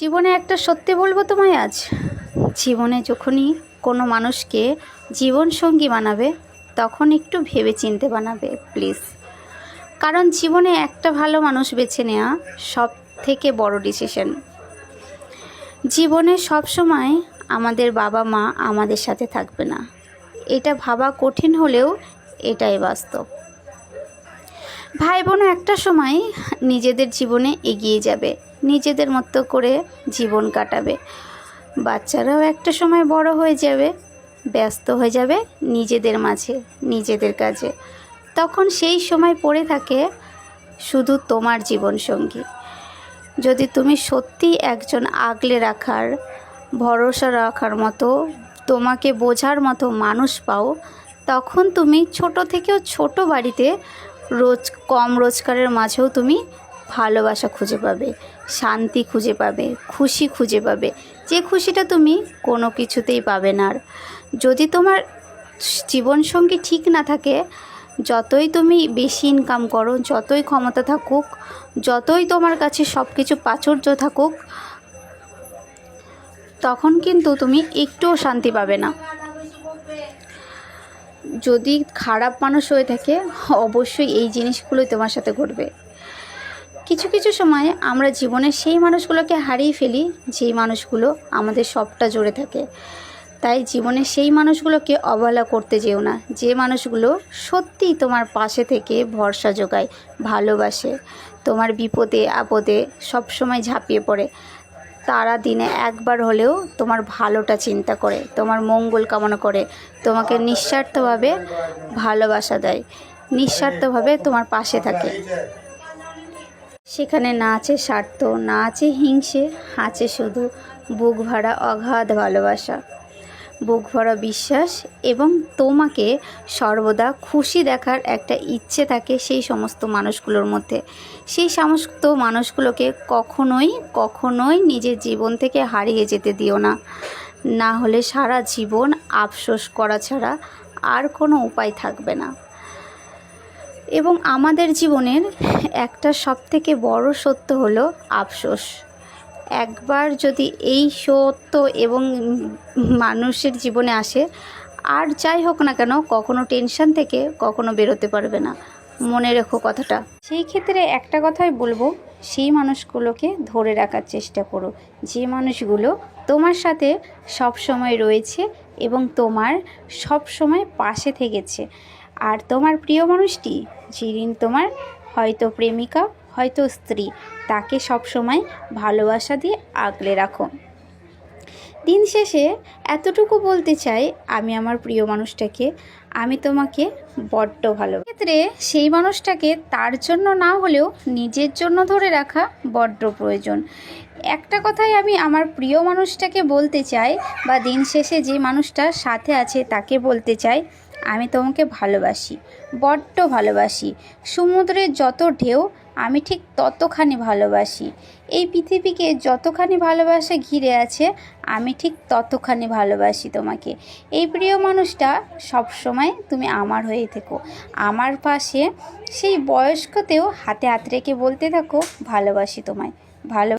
জীবনে একটা সত্যি বলব তোমায় আজ? জীবনে যখনই কোনো মানুষকে জীবনসঙ্গী বানাবে, তখন একটু ভেবে চিনতে বানাবে, প্লিজ। কারণ জীবনে একটা ভালো মানুষ বেছে নেওয়া সব থেকে বড় ডিসিশন জীবনে সব সময় আমাদের বাবা মা আমাদের সাথে থাকবে না। এটা ভাবা কঠিন হলেও এটাই বাস্তব। ভাই বোনও একটা সময় নিজেদের জীবনে এগিয়ে যাবে, নিজেদের মতো করে জীবন কাটাবে। বাচ্চারাও একটা সময় বড় হয়ে যাবে, ব্যস্ত হয়ে যাবে নিজেদের মাঝে, নিজেদের কাজে। তখন সেই সময় পড়ে থাকে শুধু তোমার জীবনসঙ্গী। যদি তুমি সত্যি একজন আগলে রাখার, ভরসা রাখার মতো, তোমাকে বোঝার মতো মানুষ পাও, তখন তুমি ছোট থেকেও ছোট বাড়িতে রোজ, কম রোজগারের মাঝেও তুমি ভালোবাসা খুঁজে পাবে, শান্তি খুঁজে পাবে, খুশি খুঁজে পাবে। যে খুশিটা তুমি কোনো কিছুতেই পাবে না। আর যদি তোমার জীবনসঙ্গী ঠিক না থাকে, যতই তুমি বেশি ইনকাম করো, যতই ক্ষমতা থাকুক, যতই তোমার কাছে সব কিছু প্রাচুর্য থাকুক, তখন কিন্তু তুমি একটুও শান্তি পাবে না। যদি খারাপ মানুষ হয়ে থাকে, অবশ্যই এই জিনিসগুলোই তোমার সাথে ঘটবে। কিছু কিছু সময় আমরা জীবনে সেই মানুষগুলোকে হারিয়ে ফেলি, যেই মানুষগুলো আমাদের সবটা জুড়ে থাকে। তাই জীবনে সেই মানুষগুলোকে অবহেলা করতে যেও না। যে মানুষগুলো সত্যিই তোমার পাশে থেকে ভরসা যোগায়, ভালোবাসে, তোমার বিপদে, আপদে সবসময় ঝাঁপিয়ে পড়ে। তারা দিনে একবার হলেও তোমার ভালোটা চিন্তা করে, তোমার মঙ্গল কামনা করে, তোমাকে নিঃস্বার্থভাবে ভালোবাসা দেয়, নিঃস্বার্থভাবে তোমার পাশে থাকে। সেখানে না আছে স্বার্থ না আছে হিংসে আছে শুধু, বুক ভাড়া অগাধ ভালোবাসা। বুক ভরা বিশ্বাস এবং তোমাকে সর্বদা খুশি দেখার একটা ইচ্ছে থাকে সেই সমস্ত মানুষগুলোর মধ্যে। সেই সমস্ত মানুষগুলোকে কখনোই কখনোই নিজের জীবন থেকে হারিয়ে যেতে দিও না। না হলে সারা জীবন আফসোস করা ছাড়া আর কোনো উপায় থাকবে না। এবং আমাদের জীবনের একটা সবথেকে বড় সত্য হলো আফসোস। একবার যদি এই সত্য এবং মানুষের জীবনে আসে, আর যাই হোক না কেন, কখনো টেনশন থেকে কখনো বেরোতে পারবে না। মনে রেখো কথাটা। সেই ক্ষেত্রে একটা কথাই বলব, সেই মানুষগুলোকে ধরে রাখার চেষ্টা করো। যে মানুষগুলো তোমার সাথে সব সময় রয়েছে এবং তোমার সব সময় পাশে থেকেছে। আর তোমার প্রিয় মানুষটি, যিনি তোমার হয়তো প্রেমিকা হয়তো স্ত্রী, তাকে সব সময় ভালোবাসা দিয়ে আগলে রাখো। দিন শেষে এতটুকু বলতে চাই, আমি আমার প্রিয় মানুষটাকে, আমি তোমাকে বড্ড ভালো ক্ষেত্রে সেই মানুষটাকে তার জন্য না হলেও নিজের জন্য ধরে রাখা বড্ড প্রয়োজন। একটা কথাই আমি আমার প্রিয় মানুষটাকে বলতে চাই, বা দিন শেষে যে মানুষটা সাথে আছে তাকে বলতে চাই, আমি তোমাকে ভালোবাসি, বড্ড ভালোবাসি। সমুদ্রের যত ঢেউ আমি ঠিক ততখানি ভালোবাসি। এই পৃথিবীকে যতখানি ভালোবাসা ঘিরে আছে, আমি ঠিক ততখানি ভালোবাসি তোমাকে। এই প্রিয় মানুষটা, সবসময় তুমি আমার হয়ে থেকো। আমার পাশে সেই বয়স্কতেও হাতে হাত রেখে বলতে থাকো, ভালোবাসি তোমায়। ভালো